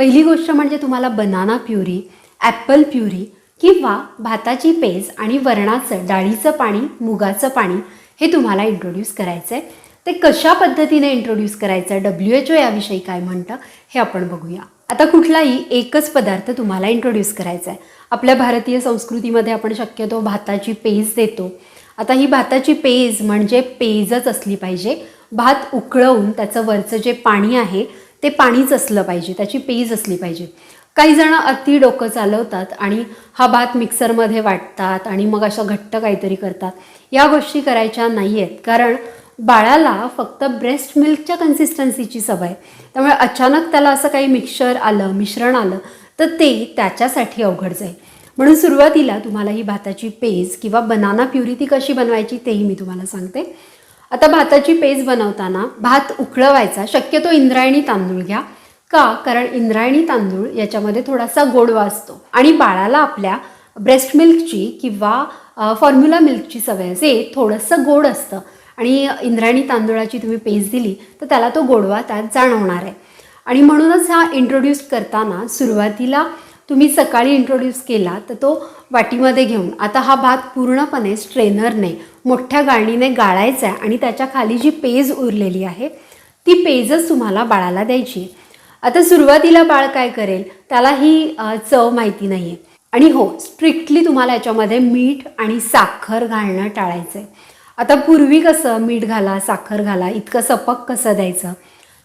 पहिली गोष्ट म्हणजे तुम्हाला बनाना प्युरी ॲपल प्युरी किंवा भाताची पेज आणि वरणाचं डाळीचं पाणी मुगाचं पाणी हे तुम्हाला इंट्रोड्यूस करायचं आहे ते कशा पद्धतीने इंट्रोड्यूस करायचं? आहे डब्ल्यू एच ओ याविषयी काय म्हणतं? हे आपण बघूया. आता कुठलाही एकच पदार्थ तुम्हाला इंट्रोड्यूस करायचा आहे आपल्या भारतीय संस्कृतीमध्ये आपण शक्यतो भाताची पेज देतो. आता ही भाताची पेज म्हणजे पेजच असली पाहिजे. भात उकळवून त्याचं वरचं जे पाणी आहे ते पाणीच असलं पाहिजे त्याची पेज असली पाहिजे. काही जण अति डोकं चालवतात आणि हा भात मिक्सरमध्ये वाटतात आणि मग असं घट्ट काहीतरी करतात. या गोष्टी करायच्या नाही आहेत कारण बाळाला फक्त ब्रेस्ट मिल्कच्या कन्सिस्टन्सीची सवय आहे. त्यामुळे अचानक त्याला असं काही मिक्सर आलं मिश्रण आलं तर ते त्याच्यासाठी अवघड जाईल. म्हणून सुरुवातीला तुम्हाला ही भाताची पेज किंवा बनाना प्युरी ती कशी बनवायची तेही मी तुम्हाला सांगते. आता भाताची पेज बनवताना भात उकळवायचा. शक्यतो इंद्रायणी तांदूळ घ्या. का? कारण इंद्रायणी तांदूळ याच्यामध्ये थोडासा गोडवा असतो. आणि बाळाला आपल्या ब्रेस्ट मिल्कची किंवा फॉर्म्युला मिल्कची सवय असे थोडंसं गोड असतं. आणि इंद्रायणी तांदूळाची तुम्ही पेज दिली तर त्याला तो गोडवा त्यात जाणवणार आहे. आणि म्हणूनच हा इंट्रोड्यूस करताना सुरुवातीला तुम्ही सकाळी इंट्रोड्यूस केला तर तो वाटीमध्ये घेऊन. आता हा भात पूर्णपणे स्ट्रेनरने मोठ्या गाळणीने गाळायचा आहे आणि त्याच्याखाली जी पेज उरलेली आहे ती पेजच तुम्हाला बाळाला द्यायची आता सुरुवातीला बाळ काय करेल त्याला ही चव माहिती नाही आहे आणि हो स्ट्रिक्टली तुम्हाला याच्यामध्ये मीठ आणि साखर घालणं टाळायचं आहे आता पूर्वी कसं मीठ घाला साखर घाला इतकं सपक कसं द्यायचं?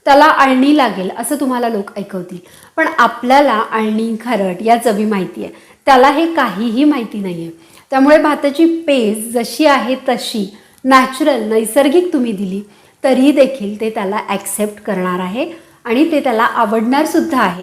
त्याला आळणी लागेल असं तुम्हाला लोक ऐकवतील. पण आपल्याला आळणी खारट या चवी माहिती आहे. त्याला हे काहीही माहिती नाही आहे त्यामुळे भाताची पेज जशी आहे तशी नॅचरल नैसर्गिक तुम्ही दिली तरी देखील ते त्याला ॲक्सेप्ट करणार आहे आणि ते त्याला आवडणार सुद्धा आहे.